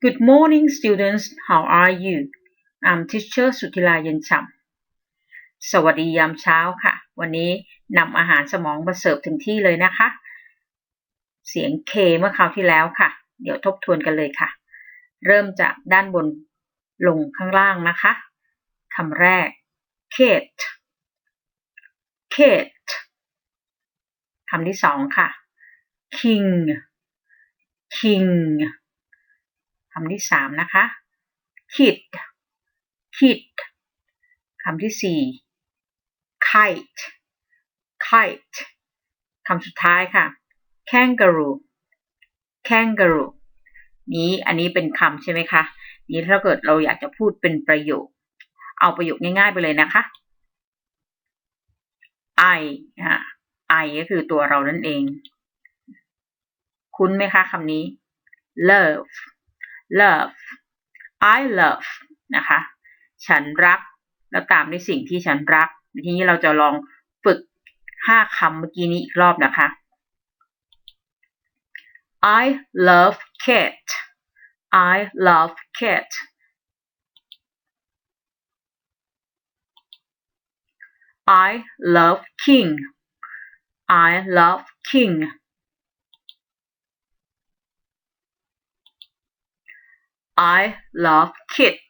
Good morning students how are you I'm teacher สุธิลาเย็นฉ่ำสวัสดียามเช้าค่ะ วันนี้นำอาหารสมองมาเสิร์ฟถึงที่เลยนะคะ เสียงเคเมื่อคราวที่แล้วค่ะ เดี๋ยวทบทวนกันเลยค่ะ เริ่มจากด้านบนลงข้างล่างนะคะคำแรก Kate Kate คำที่สองค่ะ King King คำที่สามนะคะ Kid Kid คำที่สี่ Kite Kite คำสุดท้ายค่ะ Kangaroo Kangaroo นี้อันนี้เป็นคำใช่ไหมคะนี้ถ้าเกิดเราอยากจะพูดเป็นประโยค เอาประโยคง่ายๆ ไปเลยนะคะ I อ่า I ก็คือตัวเรานั่นเอง คุ้นไหมคะคำนี้ love love I love นะคะ ฉันรัก แล้วตามด้วยสิ่งที่ฉันรัก ทีนี้เราจะลองฝึกห้าคำเมื่อกี้นี้อีกรอบนะคะ I love cat I love cat I love king I love king I love kid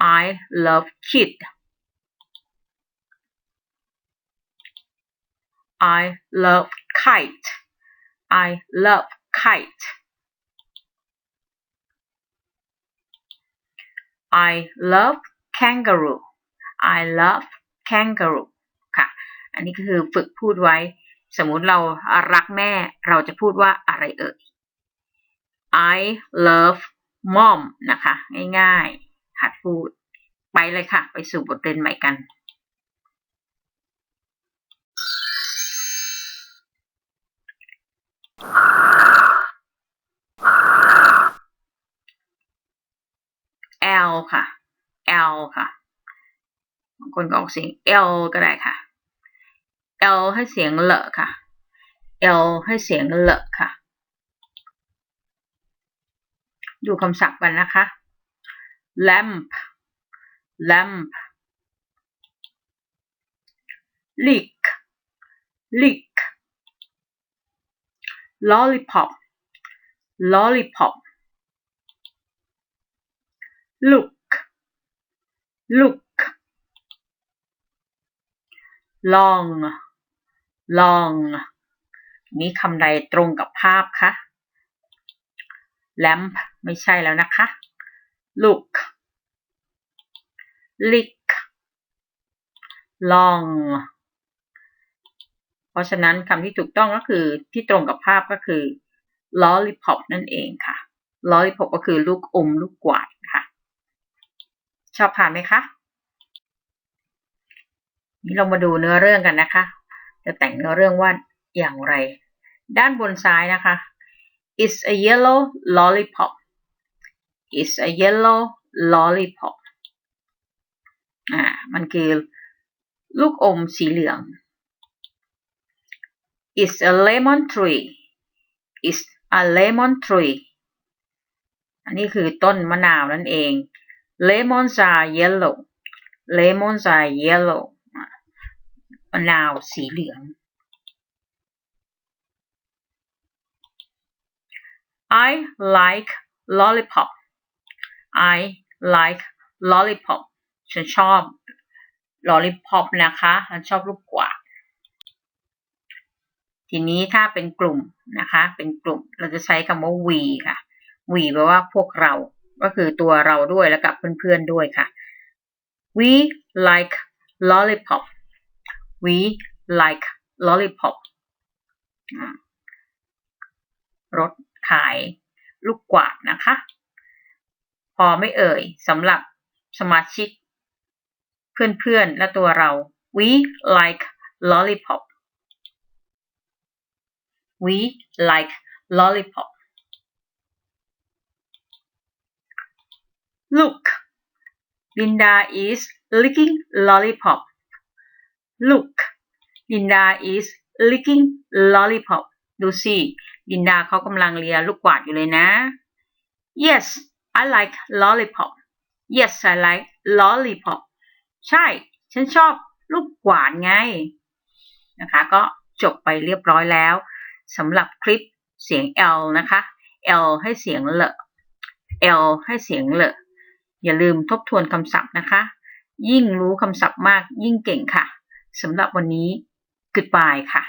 I love kid I love kite I love kite I love kangaroo I love kangaroo ค่ะ อันนี้ก็คือฝึกพูดไว้ สมมุติเรารักแม่ เราจะพูดว่าอะไรเอ่ย I love mom นะคะ ง่ายๆหัดพูดไปเลยค่ะ ไปสู่บทเรียนใหม่กัน L ค่ะ L ค่ะบางคนก็ออกเสียง L ก็ได้ค่ะ L ให้เสียงเลอะค่ะ L ให้เสียงเลอะค่ะ ดูคำศัพท์กันนะคะ lamp lamp leak leak lollipop lollipop look look long long มีคำใดตรงกับภาพคะ lamp ไม่ใช่แล้วนะคะ look lick long เพราะฉะนั้นคำที่ถูกต้องก็คือที่ตรงกับภาพก็คือ lollipop นั่นเองค่ะ lollipop ก็คือลูกอมลูกกวาดค่ะ ชอบทานไหมคะนี่เรามาดูเนื้อเรื่องกันนะคะ จะแต่งเนื้อเรื่องว่าอย่างไร ด้านบนซ้ายนะคะ is a yellow lollipop is a yellow lollipop อ่า มันคือลูกอมสีเหลือง is a lemon tree is a lemon tree อันนี้คือต้นมะนาวนั่นเอง lemons are yellow lemons are yellow มะนาวสีเหลือง I like lollipop I like lollipop ฉันชอบ lollipop นะคะฉันชอบลูกกวาดทีนี้ถ้าเป็นกลุ่มนะคะ เป็นกลุ่มเราจะใช้คำว่า we ค่ะ we แปลว่าพวกเรา ก็คือตัวเราด้วยแล้วกับเพื่อนๆด้วยค่ะ we like lollipop we like lollipop รถ ขายลูกกวาดนะคะ พอไม่เอ่ยสำหรับสมาชิก เพื่อนๆและตัวเรา we like lollipop we like lollipop look Linda is licking lollipop look Linda is licking lollipop ดูสิลินดาเขากำลังเลียลูกกวาดอยู่เลยนะ yes I like lollipop yes I like lollipop ใช่ ฉันชอบลูกกวาดไง นะคะ ก็จบไปเรียบร้อยแล้วสำหรับคลิปเสียง L นะคะ L ให้เสียงเล L ให้เสียงเลอย่าลืมทบทวนคำศัพท์นะคะ ยิ่งรู้คำศัพท์มากยิ่งเก่งค่ะสำหรับวันนี้ goodbye ค่ะ